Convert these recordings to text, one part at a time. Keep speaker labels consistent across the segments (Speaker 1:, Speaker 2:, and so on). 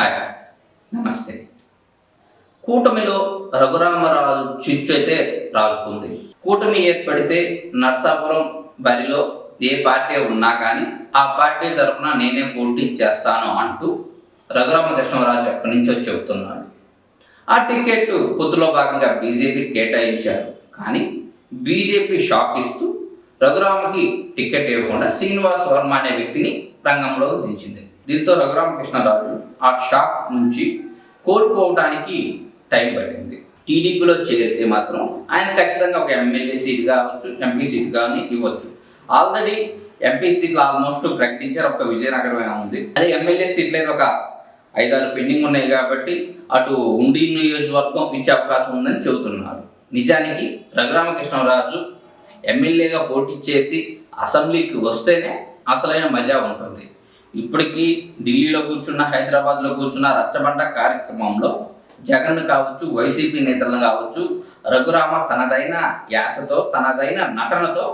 Speaker 1: Hi నమస్తే. కూటమిలో రఘురామరాజు చిచ్చు అయితే రాజుకుంది. కూటమి ఏర్పడితే నర్సాపురం బరిలో ఏ పార్టీ ఉన్నా కానీ ఆ పార్టీ తరఫున నేనే పోటీ చేస్తాను అంటూ రఘురామకృష్ణరాజు ఎక్కడి నుంచో చెబుతున్నాడు. ఆ టికెట్ పొత్తులో భాగంగా బీజేపీ కేటాయించారు. కానీ బీజేపీ షాక్ ఇస్తూ రఘురామకి టికెట్ ఇవ్వకుండా శ్రీనివాస్ వర్మ అనే వ్యక్తిని రంగంలోకి దించింది. దీంతో రఘురామకృష్ణరాజు ఆ షాక్ నుంచి కోల్పోవడానికి టైం పట్టింది. టీడీపీలో చేరితే మాత్రం ఆయన ఖచ్చితంగా ఒక ఎమ్మెల్యే సీట్ కావచ్చు ఎంపీ సీట్ కానీ ఇవ్వచ్చు. ఆల్రెడీ ఎంపీ సీట్లు ఆల్మోస్ట్ ప్రకటించారు ఒక విజయనగరమే ఉంది. అదే ఎమ్మెల్యే సీట్లు అయితే ఒక ఐదారు పెండింగ్ ఉన్నాయి కాబట్టి అటు ఉండి నియోజకవర్గం ఇచ్చే అవకాశం ఉందని చెబుతున్నారు. నిజానికి రఘురామకృష్ణరాజు ఎమ్మెల్యేగా పోటీ చేసి అసెంబ్లీకి వస్తేనే అసలైన మజా ఉంటుంది. ఇప్పటికీ ఢిల్లీలో కూర్చున్న హైదరాబాద్లో కూర్చున్న రచ్చబండ కార్యక్రమంలో జగన్ కావచ్చు వైసీపీ నేతలను కావచ్చు రఘురామ తనదైన యాసతో తనదైన నటనతో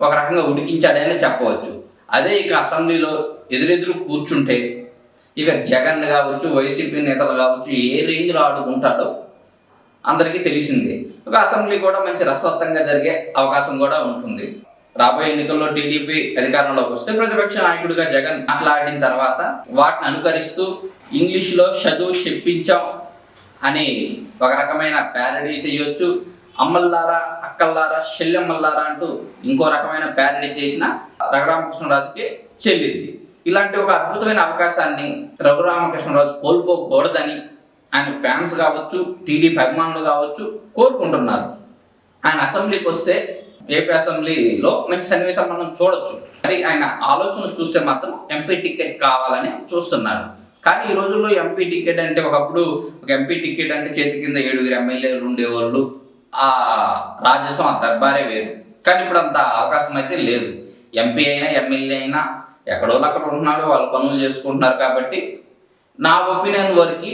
Speaker 1: ఒక రకంగా ఉడికించాడని చెప్పవచ్చు. అదే ఇక అసెంబ్లీలో ఎదురెదురు కూర్చుంటే ఇక జగన్ కావచ్చు వైసీపీ నేతలు కావచ్చు ఏ రేంజ్లో ఆడుకుంటాడో అందరికీ తెలిసిందే. ఒక అసెంబ్లీ కూడా మంచి రసవత్తంగా జరిగే అవకాశం కూడా ఉంటుంది. రాబోయే ఎన్నికల్లో టీడీపీ అధికారంలోకి వస్తే ప్రతిపక్ష నాయకుడిగా జగన్ మాట్లాడిన తర్వాత వాటిని అనుకరిస్తూ ఇంగ్లీష్లో చదువు చెప్పించాం అని ఒక రకమైన ప్యారడీ చేయొచ్చు. అమ్మల్లారా అక్కల్లారా శల్యమ్మల్లారా అంటూ ఇంకో రకమైన ప్యారడీ చేసిన రఘురామకృష్ణరాజుకి చెల్లింది. ఇలాంటి ఒక అద్భుతమైన అవకాశాన్ని రఘురామకృష్ణరాజు కోల్పోకూడదని ఆయన ఫ్యాన్స్ కావచ్చు టీడీపీ అభిమానులు కావచ్చు కోరుకుంటున్నారు. ఆయన అసెంబ్లీకి వస్తే ఏపీ అసెంబ్లీలో మంచి సన్నివేశం మనం చూడొచ్చు. మరి ఆయన ఆలోచనలు చూస్తే మాత్రం ఎంపీ టికెట్ కావాలని చూస్తున్నాడు కానీ ఈ రోజుల్లో ఎంపీ టికెట్ అంటే ఒకప్పుడు ఒక ఎంపీ టికెట్ అంటే చేతి కింద ఏడుగురు ఎమ్మెల్యేలు ఉండేవాళ్ళు. ఆ రాజ్యసభ దర్బారే వేరు. కానీ ఇప్పుడు అంత అవకాశం అయితే లేదు. ఎంపీ అయినా ఎమ్మెల్యే అయినా ఎక్కడో అక్కడ ఉంటున్నాడు వాళ్ళు పనులు చేసుకుంటున్నారు కాబట్టి నా ఒపీనియన్ వరకు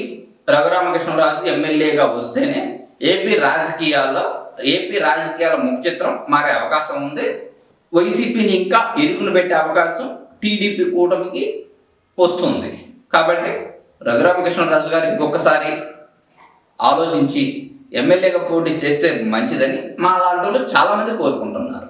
Speaker 1: రఘురామకృష్ణరాజు ఎమ్మెల్యేగా వస్తేనే ఏపీ రాజకీయాల్లో ఏపీ రాజకీయాల ముఖ చిత్రం మారే అవకాశం ఉంది. వైసీపీని ఇంకా ఇరుకును పెట్టే అవకాశం టీడీపీ కూటమికి వస్తుంది. కాబట్టి రఘురామకృష్ణరాజు గారు ఇంకొకసారి ఆలోచించి ఎమ్మెల్యేగా పోటీ చేస్తే మంచిదని మా లాంటి వాళ్ళు చాలామంది కోరుకుంటున్నారు.